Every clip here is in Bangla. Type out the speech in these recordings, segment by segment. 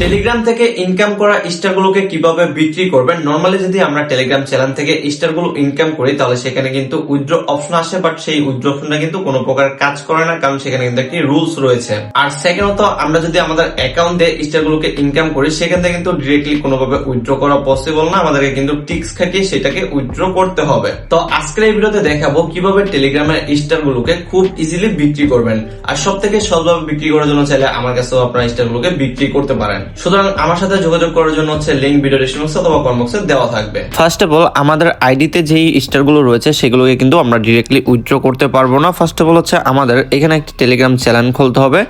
টেলিগ্রাম থেকে ইনকাম করা স্টারগুলোকে কীভাবে বিক্রি করবেন? নর্মালি যদি আমরা টেলিগ্রাম চ্যানেল থেকে স্টারগুলো ইনকাম করি, তাহলে সেখানে কিন্তু উইথড্র অপশন আসে বাট সেই উইথড্র অপশনটা কিন্তু কোনো প্রকার কাজ করে না, কারণ সেখানে কিন্তু একটি রুলস রয়েছে। আর সেকেন্ডত আমরা যদি আমাদের অ্যাকাউন্ট স্টারগুলোকে ইনকাম করি, সেখান থেকে কিন্তু ডিরেক্টলি কোনোভাবে উইথড্র করা পসিবল না। আমাদেরকে কিন্তু টিক্স খাটিয়ে সেটাকে উইথড্র করতে হবে। তো আজকের এই ভিডিওতে দেখাবো কীভাবে টেলিগ্রামের স্টারগুলোকে খুব ইজিলি বিক্রি করবেন। আর সব থেকে সহজভাবে বিক্রি করার জন্য চাইলে আমার কাছেও আপনারা স্টারগুলোকে বিক্রি করতে পারেন। সুতরাং আমার সাথে যোগাযোগ করার জন্য হচ্ছে লিঙ্ক ভিডিও ডিসক্রিপশন অথবা কর্মক্সে দেওয়া থাকবে। ফার্স্ট অফ অল আমাদের আইডিতে যেই স্টারগুলো রয়েছে, সেগুলোকে কিন্তু আমরা ডিরেক্টলি উইথড্র করতে পারব না। ফার্স্ট অফ অল হচ্ছে আমাদের এখানে একটি টেলিগ্রাম চ্যানেল খুলতে হবে।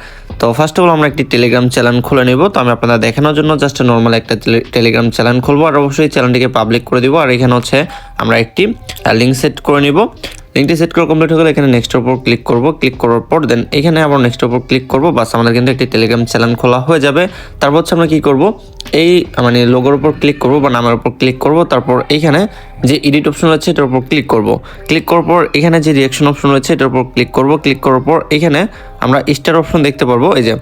তো ফার্স্ট অফ অল আমরা একটি টেলিগ্রাম চ্যানেল খুলে নিব। তো আমি আপনাদের দেখানোর জন্য জাস্ট নর্মাল একটা টেলিগ্রাম চ্যানেল খুলবো। আর অবশ্যই চ্যানেলটিকে পাবলিক করে দিব। আর এখানে হচ্ছে আমরা একটি লিঙ্ক সেট করে নিব। লিঙ্কটি সেট করা কমপ্লিট হয়ে গেলে এখানে নেক্সটের উপর ক্লিক করব। ক্লিক করার পর দেন এখানে আবার নেক্সটের উপর ক্লিক করব। বাস আমাদের কিন্তু একটি টেলিগ্রাম চ্যানেল খোলা হয়ে যাবে। তারপর হচ্ছে আমরা কী করব? এই মানে লোগোর উপর ক্লিক করব বা নামের উপর ক্লিক করব। তারপর এখানে যে এডিট অপশন রয়েছে এটার উপর ক্লিক করব। ক্লিক করার পর এখানে যে রিয়াকশন অপশন রয়েছে এটার উপর ক্লিক করব। ক্লিক করার পর এখানে আমরা স্টার অপশন দেখতে পারব। এই যে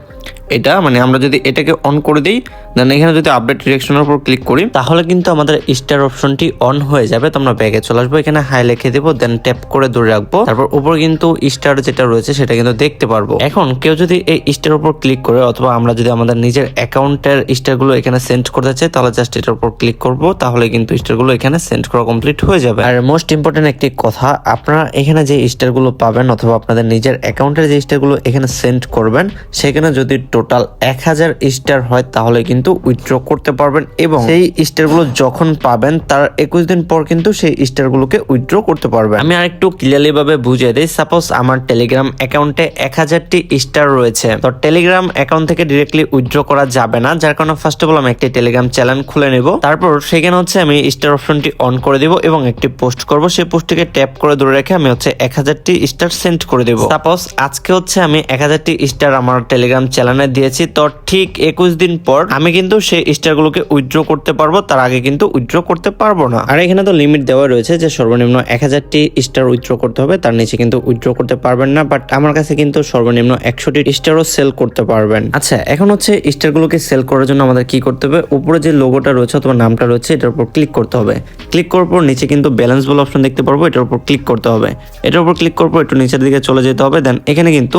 এটা মানে আমরা যদি এটাকে অন করে দিই দেন এখানে যদি আপডেট রিয়াকশনের উপর ক্লিক করি, তাহলে কিন্তু আমাদের স্টার অপশনটি অন হয়ে যাবে। তো আমরা ব্যাগে চলে আসব, এখানে হাই লিখে দেবো দেন ট্যাপ করে ধরে রাখব। তারপর উপর কিন্তু স্টার যেটা রয়েছে, সেটা কিন্তু দেখতে পারব। এখন কেউ যদি এই স্টার উপর ক্লিক করে, অথবা আমরা যদি আমাদের নিজের অ্যাকাউন্টের স্টারগুলো এখানে সেন্ড করতে চাই, তাহলে জাস্ট এটার উপর ক্লিক করব, তাহলে কিন্তু স্টারগুলো এখানে সেন্ড করা কমপ্লিট হয়ে যাবে। আর মোস্ট ইম্পর্টেন্ট একটি কথা, আপনারা এখানে যে স্টারগুলো পাবেন, অথবা আপনাদের নিজের অ্যাকাউন্টের যে স্টারগুলো এখানে সেন্ড করবেন, সেখানে যদি টোটাল এক হাজার স্টার হয়, তাহলে কিন্তু উইথড্র করতে পারবেন এবং সেই স্টারগুলো যখন পাবেন, তার একুশ দিন পর কিন্তু সেই স্টারগুলোকে উইথড্র করতে পারবেন। আমি আর একটু ক্লিয়ারলি ভাবে বুঝিয়ে দিই। সাপোজ আমার টেলিগ্রাম অ্যাকাউন্টে এক হাজারটি স্টার রয়েছে। তো টেলিগ্রাম অ্যাকাউন্ট থেকে ডিরেক্টলি উইথড্র করা যাবে না। যার কারণে ফার্স্ট অফ অল আমি একটি টেলিগ্রাম চ্যানেল খুলে নেব। তারপর সেখানে হচ্ছে আমি স্টার অপশনটি অন করে দিব এবং একটি পোস্ট করব। সেই পোস্টটিকে ট্যাপ করে ধরে রেখে আমি হচ্ছে এক হাজারটি স্টার সেন্ড করে দেব। সাপোজ আজকে হচ্ছে আমি এক হাজারটি স্টার আমার টেলিগ্রাম চ্যানেলে দিয়েছি। তো ঠিক একুশ দিন পর আমি কিন্তু সেই স্টারগুলোকে উইথড্র করতে পারব। তার আগে কিন্তু উইথড্র করতে পারব না। আর এখানে তো লিমিট দেওয়া রয়েছে যে সর্বনিম্ন এক হাজারটি স্টার উইথড্র করতে হবে। তার নিচে কিন্তু উইথড্র করতে পারবেন না। বাট আমার কাছে কিন্তু সর্বনিম্ন একশোটি স্টারও সেল করতে পারবেন। আচ্ছা এখন হচ্ছে স্টারগুলোকে সেল করার জন্য আমাদের কি করতে হবে? উপরে যে লোগোটা রয়েছে অথবা নামটা রয়েছে, এটার উপর ক্লিক করতে হবে। ক্লিক করার পর নিচে কিন্তু ব্যালেন্স বলে অপশন দেখতে পারব। এটার উপর ক্লিক করতে হবে। এটার উপর ক্লিক করার পর একটু নিচের দিকে চলে যেতে হবে। দেন এখানে কিন্তু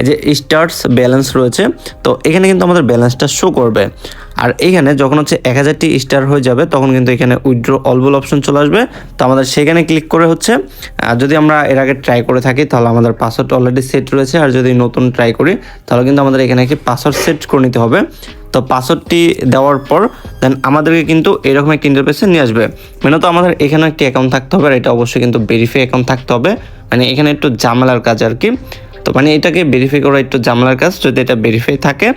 এই যে স্টার্স ব্যালেন্স রয়েছে তো এখানে কিন্তু আমাদের ব্যালেন্সটা শো করবে। আর এখানে যখন হচ্ছে এক হাজারটি স্টার হয়ে যাবে, তখন কিন্তু এখানে উইথড্র অলবল অপশন চলে আসবে। তো আমাদের সেখানে ক্লিক করে হচ্ছে যদি আমরা এর আগে ট্রাই করে থাকি, তাহলে আমাদের পাসওয়ার্ড অলরেডি সেট রয়েছে। আর যদি নতুন ট্রাই করি, তাহলে কিন্তু আমাদের এখানে একটি পাসওয়ার্ড সেট করে নিতে হবে। তো পাসওয়ার্ডটি দেওয়ার পর দেন আমাদেরকে কিন্তু এরকম একটা ইন্টারফেসে নিয়ে আসবে। মানে তো আমাদের এখানে একটি অ্যাকাউন্ট থাকতে হবে, আর এটা অবশ্যই কিন্তু ভেরিফাই অ্যাকাউন্ট থাকতে হবে। মানে এখানে একটু জামেলার কাজ আর কি। তো মানে এটাকে ভেরিফাই করা একটু জামেলার কাজ, যদি এটা ভেরিফাই থাকে,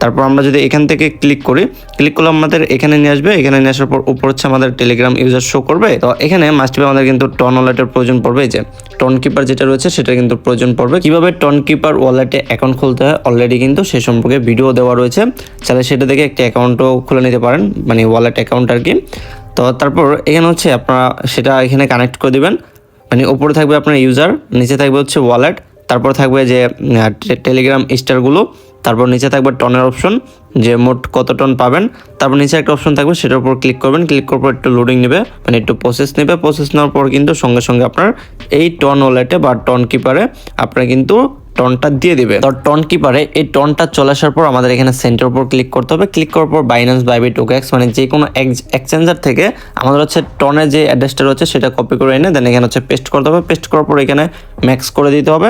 তারপর আমরা যদি এখান থেকে ক্লিক করি ক্লিক করলে আমাদের এখানে নিয়ে আসবে, এখানে নিয়ে আসার পর উপর হচ্ছে আমাদের টেলিগ্রাম ইউজার শো করবে, তো এখানে মাস্টবি আমাদের কিন্তু টন ওয়ালেটের প্রয়োজন পড়বে যে টন কিপার যেটা রয়েছে সেটা কিন্তু প্রয়োজন পড়বে। কীভাবে টন কিপার ওয়ালেটে অ্যাকাউন্ট খুলতে হয় অলরেডি কিন্তু সে সম্পর্কে ভিডিও দেওয়া রয়েছে। তাহলে সেটা দেখে একটি অ্যাকাউন্টও খুলে নিতে পারেন মানে ওয়ালেট অ্যাকাউন্ট আর কি। তো তারপর এখানে হচ্ছে আপনারা সেটা এখানে কানেক্ট করে দিবেন মানে উপরে থাকবে আপনার ইউজার নিচে থাকবে হচ্ছে ওয়ালেট তারপর থাকবে যে টেলিগ্রাম স্টারগুলো, তারপর নিচে থাকবে টনের অপশন, যে মোট কত টন পাবেন। তারপর নিচে একটা অপশন থাকবে, সেটার উপর ক্লিক করবেন, ক্লিক করার পর একটু লোডিং নেবে মানে একটু প্রসেস নেবে। প্রসেস নেওয়ার পর কিন্তু সঙ্গে সঙ্গে আপনার এই টন ওয়ালেটে বা টন কিপারে আপনার কিন্তু টনটা দিয়ে দেবে। তো টন কিপারে এই টনটা চলে আসার পর আমাদের এখানে সেন্টার উপর ক্লিক করতে হবে। ক্লিক করার পর বাইন্যান্স বাইবি টোকেক্স মানে যে কোনো এক্সচেঞ্জার থেকে আমাদের হচ্ছে টনের যে অ্যাড্রেসটা রয়েছে, সেটা কপি করে এনে দেন এখানে হচ্ছে পেস্ট করতে হবে। পেস্ট করার পর এখানে ম্যাক্স করে দিতে হবে।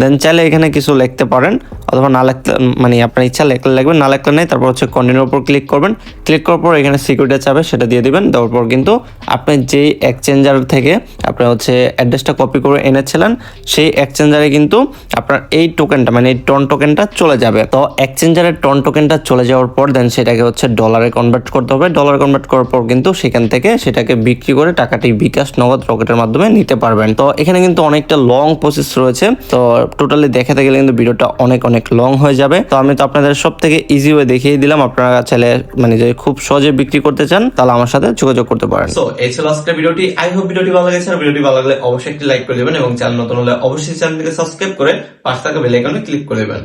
দেন চাইলে এখানে কিছু লিখতে পারেন, অথবা না লিখতে মানে আপনার ইচ্ছা লেখলে লাগবে না লেখলে নেই, তারপর হচ্ছে কন্টিনিউর উপর ক্লিক করবেন। ক্লিক করার পর এখানে সিকিউরিটি চাবে সেটা দিয়ে দিবেন, দেওয়ার পর কিন্তু আপনি যেই এক্সচেঞ্জার থেকে আপনার হচ্ছে অ্যাড্রেসটা কপি করে এনেছিলেন, সেই এক্সচেঞ্জারে কিন্তু আপনার এই টোকেনটা মানে এই টন টোকেনটা চলে যাবে। তো এক্সচেঞ্জারের টন টোকেনটা চলে যাওয়ার পর দেন সেটাকে হচ্ছে ডলারে কনভার্ট করতে হবে। ডলার কনভার্ট করার পর কিন্তু সেখান থেকে সেটাকে বিক্রি করে টাকাটি বিকাশ নগদ রকেটের মাধ্যমে নিতে পারবেন। তো এখানে কিন্তু অনেকটা লং প্রসেস রয়েছে, তো টোটালি দেখাতে গেলে কিন্তু ভিডিওটা অনেক অনেক লং হয়ে যাবে। তো আমি তো আপনাদের সব থেকে ইজি ওয়ে দেখিয়ে দিলাম। আপনারা চাইলে মানে যদি খুব সহজে বিক্রি করতে চান, তাহলে আমার সাথে যোগাযোগ করতে পারেন। তো এই ছিল আজকের ভিডিওটি আই হোপ ভিডিওটি ভালো লেগেছে। আর ভিডিওটি ভালো লাগলে অবশ্যই একটি লাইক করে দেবেন এবং চ্যানেল নতুন হলে অবশ্যই চ্যানেলটিকে সাবস্ক্রাইব করে পাশে থাকা বেল আইকনে ক্লিক করে দেবেন।